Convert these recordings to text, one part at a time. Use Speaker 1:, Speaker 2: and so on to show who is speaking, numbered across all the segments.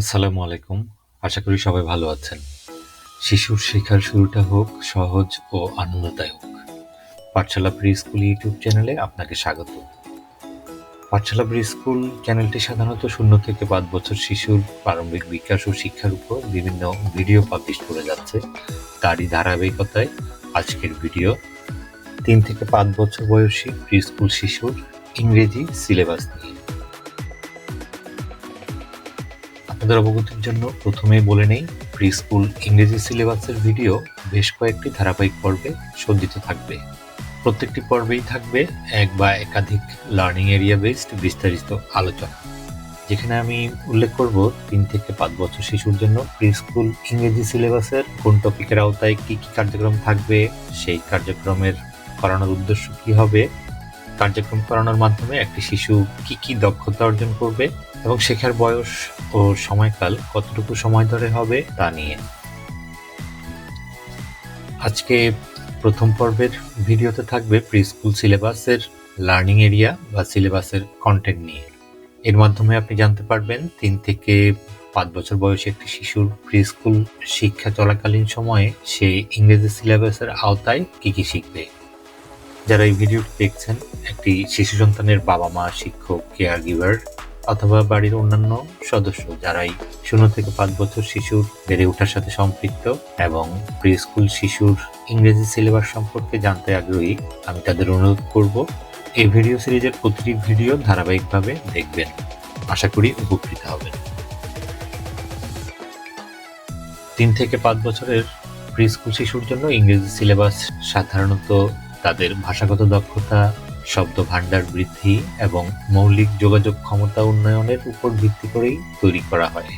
Speaker 1: আসসালামু আলাইকুম। আশা করি সবাই ভালো আছেন। শিশুর শেখার শুরুটা হোক, সহজ ও আনন্দদায়ক। পাঠশালা প্রি স্কুল ইউটিউব চ্যানেলে আপনাকে স্বাগত। পাঠশালা প্রি স্কুল চ্যানেলটি সাধারণত শূন্য থেকে পাঁচ বছর শিশুর প্রারম্ভিক বিকাশ ও শিক্ষার উপর বিভিন্ন ভিডিও পাবলিশ করে যাচ্ছে। তারই ধারাবাহিকতায় আজকের ভিডিও। তিন থেকে পাঁচ বছর বয়সী প্রি স্কুল শিশুর ইংরেজি সিলেবাস নিয়ে। আপনাদের অবগতির জন্য প্রথমেই বলে নেই প্রি স্কুল ইংরেজি সিলেবাসের ভিডিও বেশ কয়েকটি ধারাবাহিক পর্বে সজ্জিত থাকবে। প্রত্যেকটি পর্বেই থাকবে এক বা একাধিক লার্নিং এরিয়া বেসড বিস্তারিত আলোচনা। যেখানে আমি উল্লেখ করব তিন থেকে পাঁচ বছর শিশুর জন্য প্রি স্কুল ইংরেজি সিলেবাসের কোন টপিকের আওতায় কী কী কার্যক্রম থাকবে, সেই কার্যক্রমের করানোর উদ্দেশ্য কী হবে কার্যক্রম করানোর মাধ্যমে একটি শিশু কি কি দক্ষতা অর্জন করবে এবং শেখার বয়স ও সময়কাল কতটুকু সময় ধরে হবে তা নিয়ে। আজকে প্রথম পর্বের ভিডিওতে থাকবে প্রি স্কুল সিলেবাসের লার্নিং এরিয়া বা সিলেবাসের কন্টেন্ট নিয়ে। এর মাধ্যমে আপনি জানতে পারবেন তিন থেকে পাঁচ বছর বয়সে একটি শিশুর প্রি স্কুল শিক্ষা চলাকালীন সময়ে সে ইংরেজি সিলেবাসের আওতায় কি কি শিখবে। যারা এই ভিডিওটি দেখছেন, একটি শিশু সন্তানের বাবা মা, শিক্ষক কেয়ার গিভার অথবা বাড়ির অন্যান্য সদস্য যারাই শূন্য থেকে পাঁচ বছর শিশুর বেড়ে ওঠার সাথে সম্পৃক্ত এবং প্রি স্কুল শিশুর ইংরেজি সিলেবাস সম্পর্কে জানতে আগ্রহী, আমি তাদের অনুরোধ করব এই ভিডিও সিরিজের প্রতিটি ভিডিও ধারাবাহিকভাবে দেখবেন। আশা করি উপকৃত হবেন। তিন থেকে পাঁচ বছরের প্রি স্কুল শিশুর জন্য ইংরেজি সিলেবাস সাধারণত তাদের ভাষাগত দক্ষতা শব্দ ভাণ্ডার বৃদ্ধি এবং মৌলিক যোগাযোগ ক্ষমতা উন্নয়নের উপর ভিত্তি করেই তৈরি করা হয়।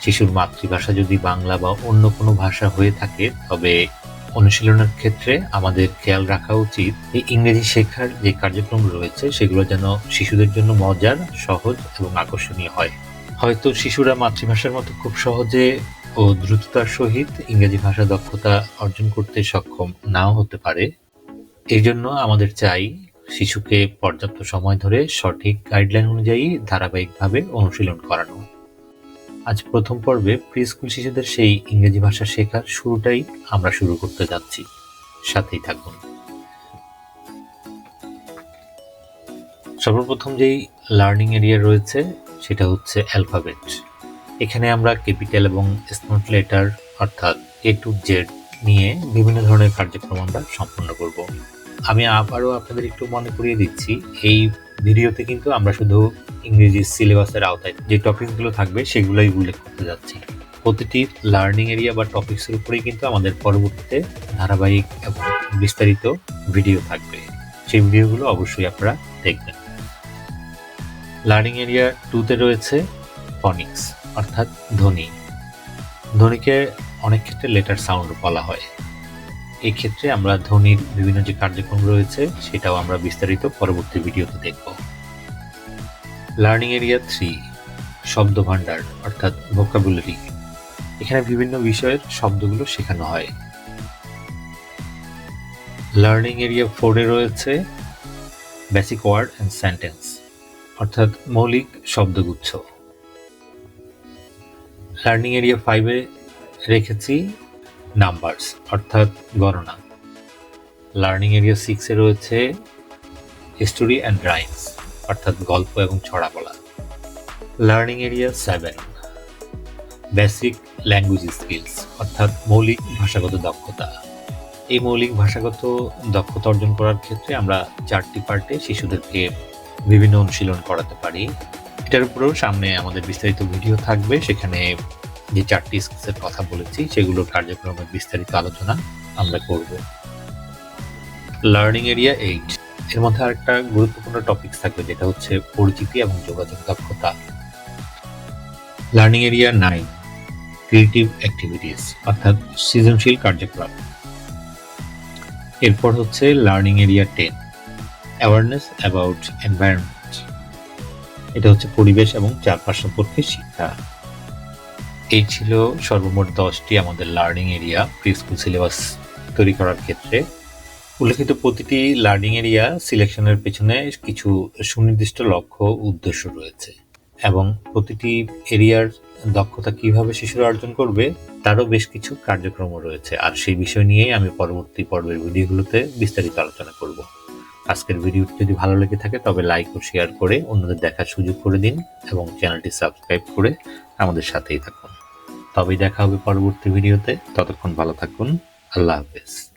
Speaker 1: শিশুর মাতৃভাষা যদি বাংলা বা অন্য কোনো ভাষা হয়ে থাকে, তবে অনুশীলনের ক্ষেত্রে আমাদের খেয়াল রাখা উচিত এই ইংরেজি শেখার যে কার্যক্রম রয়েছে, সেগুলো যেন শিশুদের জন্য মজার, সহজ এবং আকর্ষণীয় হয়। হয়তো শিশুরা মাতৃভাষার মতো খুব সহজে ও দ্রুততার সহিত ইংরেজি ভাষা দক্ষতা অর্জন করতে সক্ষম নাও হতে পারে। এই জন্য আমাদের চাই শিশুকে পর্যাপ্ত সময় ধরে সঠিক গাইডলাইন অনুযায়ী ধারাবাহিকভাবে অনুশীলন করানো। আজ প্রথম পর্বে প্রি স্কুল শিশুদের সেই ইংরেজি ভাষা শেখার শুরুটাই আমরা শুরু করতে যাচ্ছি। সাথেই থাকুন। সর্বপ্রথম যেই লার্নিং এরিয়া রয়েছে, সেটা হচ্ছে অ্যালফাবেট এখানে আমরা ক্যাপিটাল এবং স্মল লেটার অর্থাৎ এ টু জেড নিয়ে বিভিন্ন ধরনের কার্যক্রম আমরা সম্পন্ন করব। আমি আবারও আপনাদের একটু মনে করিয়ে দিচ্ছি, এই ভিডিওতে কিন্তু আমরা শুধু ইংরেজি সিলেবাসের আওতায় যে টপিকসগুলো থাকবে সেগুলোই উল্লেখ করতে যাচ্ছি। প্রতিটি লার্নিং এরিয়া বা টপিক্সের উপরেই কিন্তু আমাদের পরবর্তীতে ধারাবাহিক এবং বিস্তারিত ভিডিও থাকবে। সেই ভিডিওগুলো অবশ্যই আপনারা দেখবেন। লার্নিং এরিয়া টুতে রয়েছে ফনিক্স অর্থাৎ ধ্বনি। ধ্বনিকে অনেক ক্ষেত্রে লেটার সাউন্ড বলা হয়। এই ক্ষেত্রে আমরা ধ্বনির বিভিন্ন যে কার্যক্রম রয়েছে, সেটাও আমরা বিস্তারিত পরবর্তী ভিডিওতে দেখব। লার্নিং এরিয়া থ্রি শব্দ ভাণ্ডার অর্থাৎ ভোকাবুলারি এখানে বিভিন্ন বিষয়ের শব্দগুলো শেখানো হয়। লার্নিং এরিয়া ফোরে রয়েছে বেসিক ওয়ার্ড অ্যান্ড সেন্টেন্স অর্থাৎ মৌলিক শব্দগুচ্ছ। লার্নিং এরিয়া ফাইভে রেখেছি নাম্বারস অর্থাৎ গণনা। লার্নিং এরিয়া সিক্সে রয়েছে হিস্টোরি অ্যান্ড রাইমস অর্থাৎ গল্প এবং ছড়া বলা। Learning area seven basic language skills অর্থাৎ মৌলিক ভাষাগত দক্ষতা। এই মৌলিক ভাষাগত দক্ষতা অর্জন করার ক্ষেত্রে আমরা চারটি পার্টে শিশুদেরকে বিভিন্ন অনুশীলন করাতে পারি। এটার উপরেও সামনে আমাদের বিস্তারিত ভিডিও থাকবে, সেখানে যে চারটি স্কিলসের কথা বলেছি, সেগুলোর কার্যক্রমের বিস্তারিত আলোচনা আমরা করব। লার্নিং এরিয়া এইট এর মধ্যে আরেকটা গুরুত্বপূর্ণ টপিক থাকবে, যেটা হচ্ছে পরিচিতি এবং যোগাযোগ দক্ষতা। Learning area nine creative activities অর্থাৎ সৃজনশীল কার্যক্রম। এরপর হচ্ছে learning area ten awareness about environment এটা হচ্ছে পরিবেশ এবং চারপাশ সম্পর্কে শিক্ষা। এই ছিল সর্বমোট দশটি আমাদের learning area pre school syllabus তৈরি করার ক্ষেত্রে। উল্লেখিত প্রতিটি লার্নিং এরিয়া সিলেকশনের পেছনে কিছু সুনির্দিষ্ট লক্ষ্য উদ্দেশ্য রয়েছে এবং প্রতিটি এরিয়ার দক্ষতা কীভাবে শিশুরা অর্জন করবে তারও বেশ কিছু কার্যক্রম রয়েছে। আর সেই বিষয় নিয়েই আমি পরবর্তী পর্বের ভিডিওগুলোতে বিস্তারিত আলোচনা করব। আজকের ভিডিওটি যদি ভালো লেগে থাকে, তবে লাইক ও শেয়ার করে অন্যদের দেখার সুযোগ করে দিন এবং চ্যানেলটি সাবস্ক্রাইব করে আমাদের সাথেই থাকুন। তবেই দেখা হবে পরবর্তী ভিডিওতে। ততক্ষণ ভালো থাকুন। আল্লাহ হাফেজ।